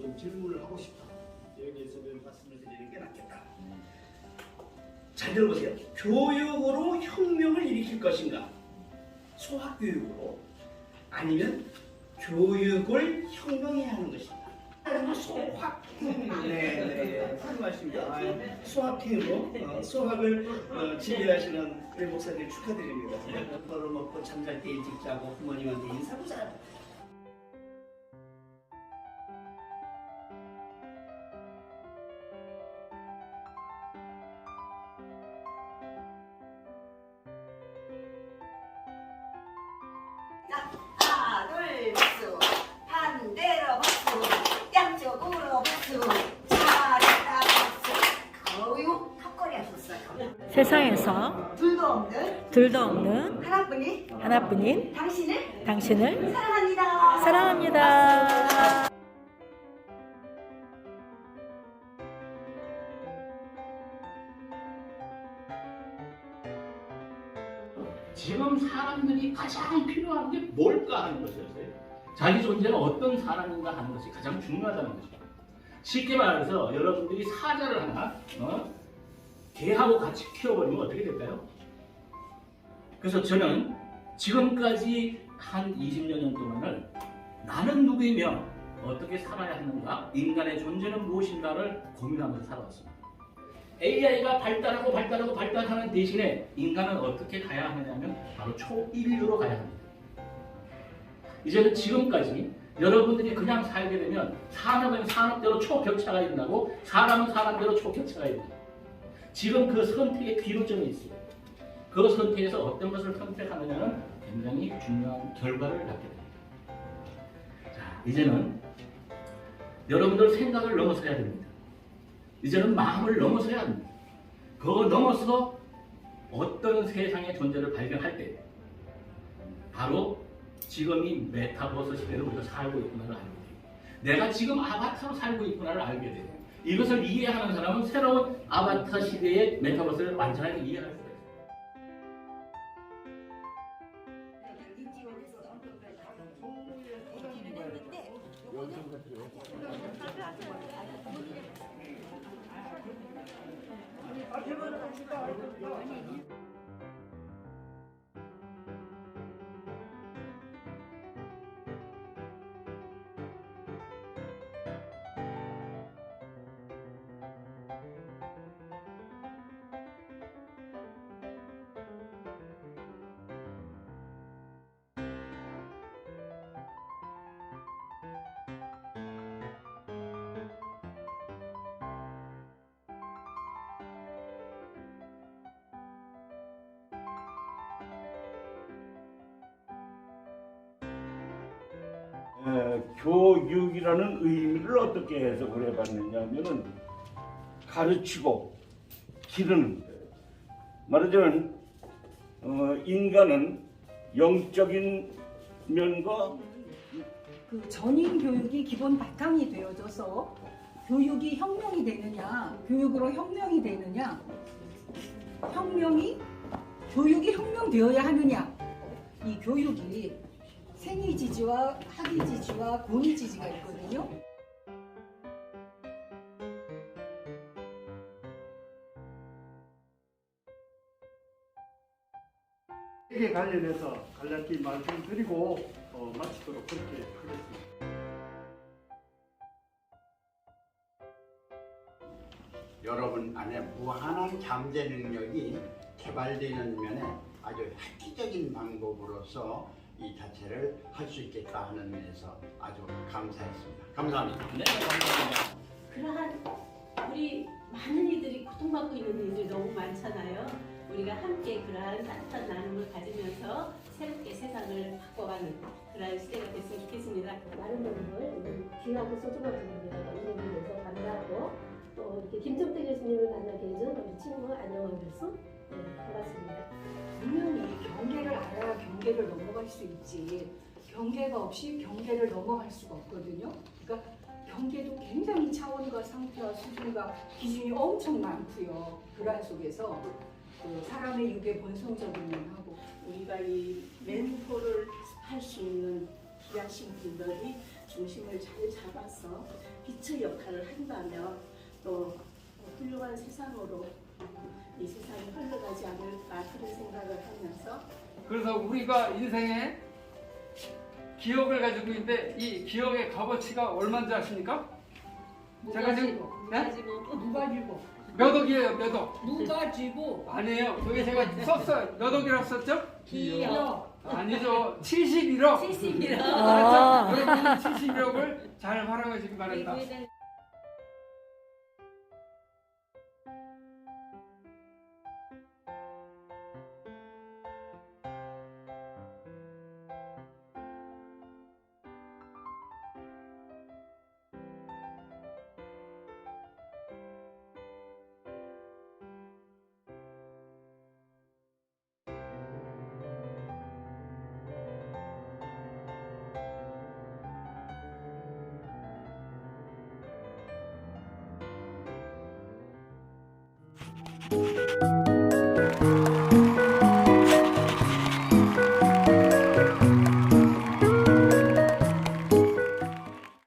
좀 질문을 하고 싶다. 여기에서 좀 말씀을 드리는 게 낫겠다. 잘 들어보세요. 교육으로 혁명을 일으킬 것인가? 소학 교육으로 아니면 교육을 혁명해야 하는 것인가? 소학. 네, 네. 훌륭하십니다. 아, 소학회로 어, 소학을 어, 지휘하시는 우리 목사님 축하드립니다. 밥을 먹고 잠잘 때 일찍 자고 부모님한테 인사도 잘. 자, 세상에서 둘도 없는 둘도 없는 하나뿐인 하나뿐인 당신을 당신을 사랑합니다. 사랑합니다. 지금 사람들이 가장 필요한 게 뭘까 하는 것이었어요. 자기 존재가 어떤 사람인가 하는 것이 가장 중요하다는 것이죠. 쉽게 말해서 여러분들이 사자를 하나 어? 개하고 같이 키워버리면 어떻게 될까요? 그래서 저는 지금까지 한 20여 년 동안을 나는 누구이며 어떻게 살아야 하는가, 인간의 존재는 무엇인가를 고민하면서 살아왔습니다. AI가 발달하고 발달하고 발달하는 대신에 인간은 어떻게 가야 하느냐면 바로 초인류로 가야 합니다. 이제는 지금까지 여러분들이 그냥 살게 되면 산업은 산업대로 초격차가 일어나고 사람은 사람대로 초격차가 일어나고 지금 그 선택의 기로점이 있어요. 그 선택에서 어떤 것을 선택하느냐는 굉장히 중요한 결과를 갖게 됩니다. 자, 이제는 여러분들 생각을 넘어서야 됩니다. 이제는 마음을 넘어서야 합니다. 그거 넘어서 어떤 세상의 존재를 발견할 때 바로 지금 이 메타버스 시대를 우리가 살고 있구나를 알게 돼요. 내가 지금 아바타로 살고 있구나를 알게 돼요. 이것을 이해하는 사람은 새로운 아바타 시대의 메타버스를 완전하게 이해할 수가 있어요. 에, 교육이라는 의미를 어떻게 해석을 해봤느냐 하면은 가르치고 기르는 거예요. 말하자면 어, 인간은 영적인 면과 그 전인 교육이 기본 바탕이 되어져서 교육이 혁명이 되느냐, 교육으로 혁명이 되느냐, 혁명이 교육이 혁명되어야 하느냐, 이 교육이 생이지지와 학이지지와 권위지지가 있거든요. 이에 관련해서 간략히 말씀드리고 어, 마치도록 그렇게 하겠습니다. 여러분 안에 무한한 잠재 능력이 개발되는 면에 아주 획기적인 방법으로서 이 자체를 할 수 있겠다 하는 면에서 아주 감사했습니다. 감사합니다. 네, 감사합니다. 그러한 우리 많은 이들이 고통받고 있는 이들이 너무 많잖아요. 우리가 함께 그러한 따뜻한 나눔을 가지면서 새롭게 세상을 바꿔가는 그러한 시대가 됐으면 좋겠습니다. 많은 분들 귀하고 소중한 분들이라고 이름을 내서 감사하고 또 이렇게 김정태 교수님을 만나게 해준 우리 친구 안영원 교수 넘어갈 수 있지. 경계가 없이 경계를 넘어갈 수가 없거든요. 그러니까 경계도 굉장히 차원과 상태와 수준과 기준이 엄청 많고요. 그러한 속에서 그 사람의 육의 본성적인 면하고 우리가 이 멘토를 할 수 있는 기량신 분들이 중심을 잘 잡아서 빛의 역할을 한다면 또 훌륭한 세상으로 이 세상이 흘러가지 않을까 그런 생각을 하면서 그래서 우리가 인생에 기억을 가지고 있는데 이 기억의 값어치가 얼마인지 아십니까? 제가 지금 네? 누가 지고? 몇 억이에요 몇 억? 누가 지고? 아니에요. 여기 제가 썼어요. 몇 억이라고 썼죠? 기억. 아니죠. 71억. 71억. 알았죠? 여러분 71억을 잘 활용하시기 바랍니다. 우리는